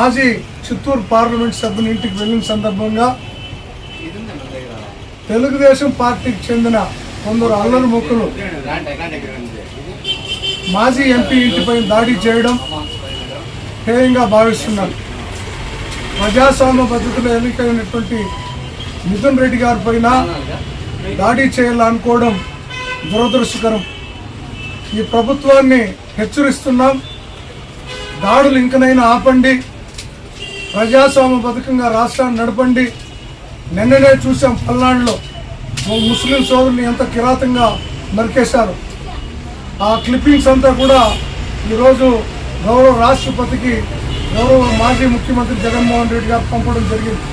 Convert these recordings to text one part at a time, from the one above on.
మాజీ చిత్తూరు పార్లమెంట్ సభ్యుని ఇంటికి వెళ్ళిన సందర్భంగా తెలుగుదేశం పార్టీకి చెందిన కొందరు అల్లరి ముక్కులు మాజీ ఎంపీ ఇంటిపై దాడి చేయడం హేయంగా భావిస్తున్నారు. ప్రజాస్వామ్య పద్ధతిలో ఎన్నికైనటువంటి మిథున్ రెడ్డి గారి పైన దాడి చేయాలనుకోవడం దురదృష్టకరం. ఈ ప్రభుత్వాన్ని హెచ్చరిస్తున్నాం. దాడులు ఇంకనైనా ఆపండి. ప్రజాస్వామ్య పథకంగా రాష్ట్రాన్ని నడపండి. నిన్ననే చూసాం పల్నాడులో. ఓ ముస్లిం సోదరుని ఎంత కిరాతంగా నరికేశారు. ఆ క్లిప్పింగ్స్ అంతా కూడా ఈరోజు గౌరవ రాష్ట్రపతికి గౌరవ మాజీ ముఖ్యమంత్రి జగన్మోహన్ రెడ్డి గారు పంపడం జరిగింది.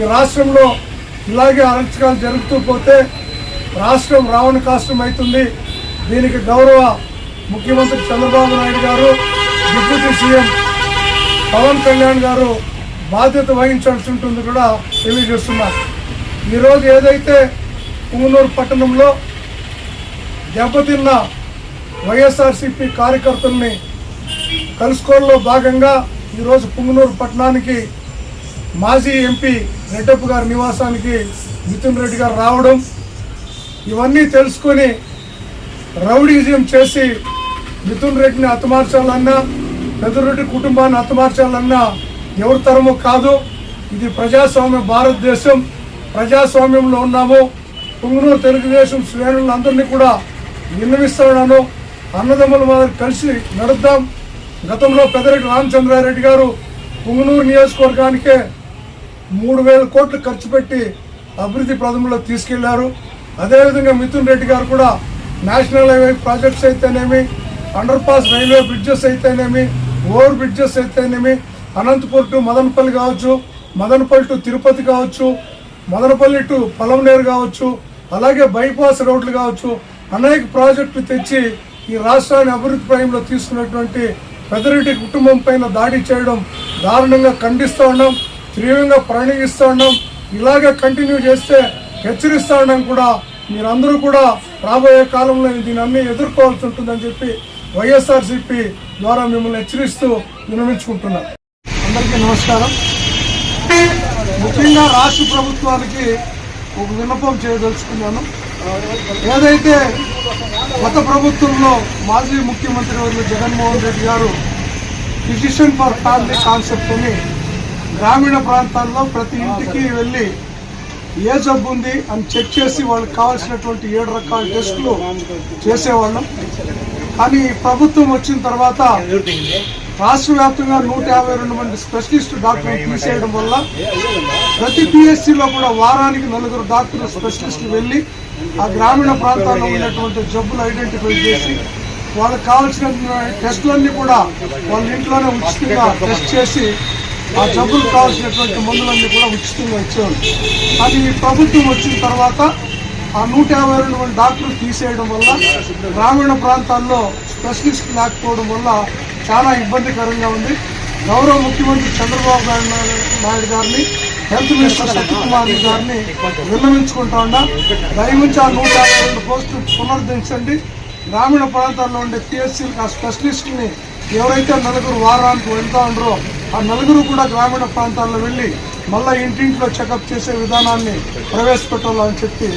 ఈ రాష్ట్రంలో ఇలాగే అరచకాలు జరుగుతూ పోతే రాష్ట్రం రావణ కాష్టం అవుతుంది. దీనికి గౌరవ ముఖ్యమంత్రి చంద్రబాబు నాయుడు గారు డిప్యూటీ సీఎం పవన్ కళ్యాణ్ గారు బాధ్యత వహించాల్సి ఉంటుంది కూడా తెలియజేస్తున్నారు. ఈరోజు ఏదైతే పుంగనూరు పట్టణంలో దెబ్బతిన్న వైఎస్ఆర్సీపీ కార్యకర్తల్ని కలుసుకోవడంలో భాగంగా ఈరోజు పుంగనూరు పట్టణానికి మాజీ ఎంపీ రెడ్డప్ప గారి నివాసానికి నితిన్ రెడ్డి గారు రావడం ఇవన్నీ తెలుసుకొని రౌడీజం చేసి మిథున్ రెడ్డిని హతమార్చాలన్నా పెద్దరెడ్డి కుటుంబాన్ని హతమార్చాలన్న ఎవరి తరము కాదు. ఇది ప్రజాస్వామ్య భారతదేశం. ప్రజాస్వామ్యంలో ఉన్నాము. పుంగునూరు తెలుగుదేశం శ్రేణులందరినీ కూడా విన్నవిస్తున్నాను. అన్నదమ్ముల మాదిరి కలిసి నడుద్దాం. గతంలో పెద్దరెడ్డి రామచంద్రారెడ్డి గారు పుంగునూరు నియోజకవర్గానికే మూడు వేల కోట్లు ఖర్చు పెట్టి అభివృద్ధి ప్రథమంలో తీసుకెళ్ళారు. అదేవిధంగా మిథున్ రెడ్డి గారు కూడా నేషనల్ హైవే ప్రాజెక్ట్స్ అయితేనేమి అండర్ పాస్ రైల్వే బ్రిడ్జెస్ అయితేనేమి ఓవర్ బ్రిడ్జెస్ అయితేనేమి? అనంతపూర్ టు మదనపల్లి కావచ్చు మదనపల్లి టు తిరుపతి కావచ్చు మదనపల్లి టు పొలంనేరు కావచ్చు అలాగే బైపాస్ రోడ్లు కావచ్చు అనేక ప్రాజెక్టులు తెచ్చి ఈ రాష్ట్రాన్ని అభివృద్ధి ప్రయంలో తీసుకున్నటువంటి పెద్దరెడ్డి కుటుంబం పైన దాడి చేయడం దారుణంగా ఖండిస్తూ ఉన్నాం తీవ్రంగా ప్రణయిస్తూ ఉన్నాం ఇలాగే కంటిన్యూ చేస్తే హెచ్చరిస్తూ ఉన్నాం కూడా. మీరందరూ కూడా రాబోయే కాలంలో దీని అన్ని ఎదుర్కోవాల్సి ఉంటుందని చెప్పి వైఎస్ఆర్సీపీ ద్వారా మిమ్మల్ని హెచ్చరిస్తూ వినమించుకుంటున్నాం. అందరికీ నమస్కారం. ముఖ్యంగా రాష్ట్ర ప్రభుత్వానికి ఒక విన్నపం చేయదలుచుకున్నాను. ఏదైతే గత ప్రభుత్వంలో మాజీ ముఖ్యమంత్రి వర్యులు జగన్మోహన్ రెడ్డి గారు ఫిజిషియన్ ఫర్ ఫ్యామిలీ కాన్సెప్ట్ని గ్రామీణ ప్రాంతాల్లో ప్రతి ఇంటికి వెళ్ళి ఏ జబ్బు ఉంది అని చెక్ చేసి వాళ్ళకి కావాల్సినటువంటి ఏడు రకాల టెస్టులు చేసేవాళ్ళం. కానీ ప్రభుత్వం వచ్చిన తర్వాత రాష్ట్ర వ్యాప్తంగా నూట యాభై రెండు మంది స్పెషలిస్ట్ డాక్టర్లు తీసేయడం వల్ల ప్రతి పిఎస్సిలో కూడా వారానికి నలుగురు డాక్టర్లు స్పెషలిస్టులు వెళ్ళి ఆ గ్రామీణ ప్రాంతాల్లో ఉన్నటువంటి జబ్బులు ఐడెంటిఫై చేసి వాళ్ళకి కావాల్సిన టెస్టులన్నీ కూడా వాళ్ళ ఇంట్లోనే ఉచితంగా టెస్ట్ చేసి ఆ జబ్బులకు కావాల్సినటువంటి మందులన్నీ కూడా ఉచితంగా ఇచ్చేవాళ్ళు. అది ప్రభుత్వం వచ్చిన తర్వాత ఆ నూట యాభై రెండు మంది డాక్టర్లు తీసేయడం వల్ల గ్రామీణ ప్రాంతాల్లో స్పెషలిస్ట్ లేకపోవడం వల్ల చాలా ఇబ్బందికరంగా ఉంది. గౌరవ ముఖ్యమంత్రి చంద్రబాబు నాయుడు నాయుడు గారిని హెల్త్ మినిస్టర్ సత్యకుమార్ గారిని విన్నవించుకుంటా ఉన్నా దయముంచి ఆ నూట యాభై రెండు పోస్టులు పునరుద్ధరించండి గ్రామీణ ప్రాంతాల్లో ఉండే టీఎస్సీలకు ఆ స్పెషలిస్ట్ని ఎవరైతే నలుగురు వారానికి వెళ్తా ఉండరో ఆ నలుగురు కూడా గ్రామీణ ప్రాంతాల్లో వెళ్ళి మళ్ళీ ఇంటింట్లో చెకప్ చేసే విధానాన్ని ప్రవేశపెట్టాలని చెప్పి